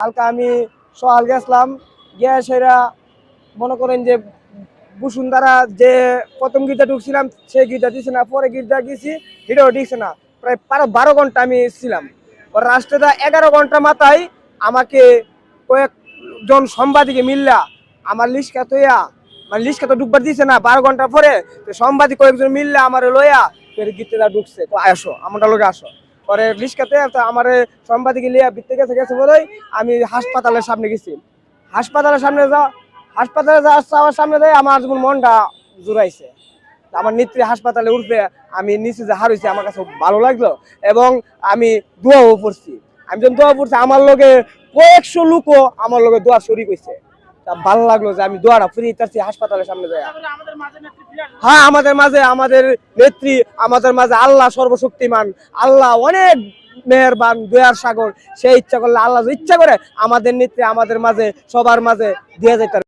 কালকে আমি সকাল গেছিলাম, গিয়ে সেরা মনে করেন যে বসুন্ধরা যে প্রথম গির্জা ঢুকছিলাম, সেই গির্জা দিছে না, পরে গির্জা গেছি এটাও দিচ্ছে না। প্রায় বারো বারো ঘণ্টা আমি ছিলাম। রাষ্ট্রটা এগারো ঘণ্টা মাথায় আমাকে কয়েকজন সাংবাদিকে মিললা, আমার লিস্কা তৈয়া মানে লিস্কা তো ডুববার দিছে না, বারো ঘণ্টা পরে, তো কয়েকজন মিললা আমার লইয়া গীতটা ঢুকছে। আসো আমার লোকে আসো। পরে লিস্কাতে তো আমার সাংবাদিক লিয়া বিতে গেছে গেছে বলেই আমি হাসপাতালের সামনে গেছি। হাসপাতালের সামনে যা হাসপাতালে যা যাওয়ার সামনে দেয় আমার যেমন মনটা জুড়াইছে, আমার নেত্রী হাসপাতালে উঠবে, আমি নিচে যে হার হয়েছে আমার কাছে ভালো লাগল এবং আমি দোয়াও পড়ছি। আমি যখন দোয়া পড়ছি, আমার লগে কয়েকশো লোকও আমার লগে দোয়া শরিক হয়েছে তা ভালো লাগল যে আমি দোয়াটা ফ্রি তারছি হাসপাতালের সামনে যাই হ্যাঁ আমাদের মাঝে আমাদের নেত্রী আমাদের মাঝে আল্লাহ সর্বশক্তিমান। আল্লাহ অনেক মেহরবান দয়ার সাগর। সে ইচ্ছা করলে আল্লাহ ইচ্ছা করে আমাদের নেত্রী আমাদের মাঝে সবার মাঝে দিয়ে যেতে